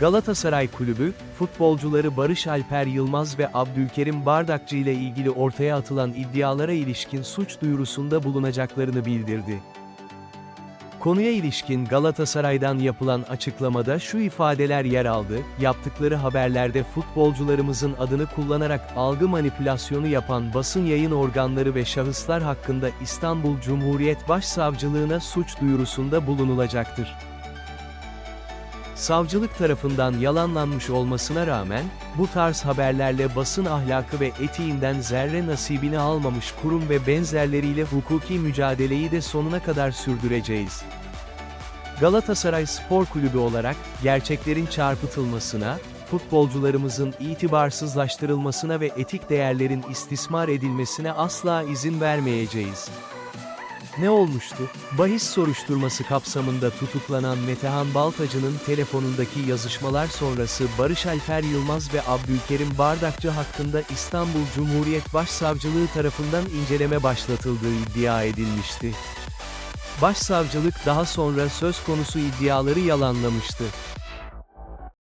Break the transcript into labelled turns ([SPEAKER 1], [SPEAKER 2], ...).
[SPEAKER 1] Galatasaray Kulübü, futbolcuları Barış Alper Yılmaz ve Abdülkerim Bardakçı ile ilgili ortaya atılan iddialara ilişkin suç duyurusunda bulunacaklarını bildirdi. Konuya ilişkin Galatasaray'dan yapılan açıklamada şu ifadeler yer aldı, yaptıkları haberlerde futbolcularımızın adını kullanarak algı manipülasyonu yapan basın yayın organları ve şahıslar hakkında İstanbul Cumhuriyet Başsavcılığına suç duyurusunda bulunulacaktır. Savcılık tarafından yalanlanmış olmasına rağmen, bu tarz haberlerle basın ahlakı ve etiğinden zerre nasibini almamış kurum ve benzerleriyle hukuki mücadeleyi de sonuna kadar sürdüreceğiz. Galatasaray Spor Kulübü olarak, gerçeklerin çarpıtılmasına, futbolcularımızın itibarsızlaştırılmasına ve etik değerlerin istismar edilmesine asla izin vermeyeceğiz. Ne olmuştu? Bahis soruşturması kapsamında tutuklanan Metehan Baltacı'nın telefonundaki yazışmalar sonrası Barış Alper Yılmaz ve Abdülkerim Bardakçı hakkında İstanbul Cumhuriyet Başsavcılığı tarafından inceleme başlatıldığı iddia edilmişti. Başsavcılık daha sonra söz konusu iddiaları yalanlamıştı.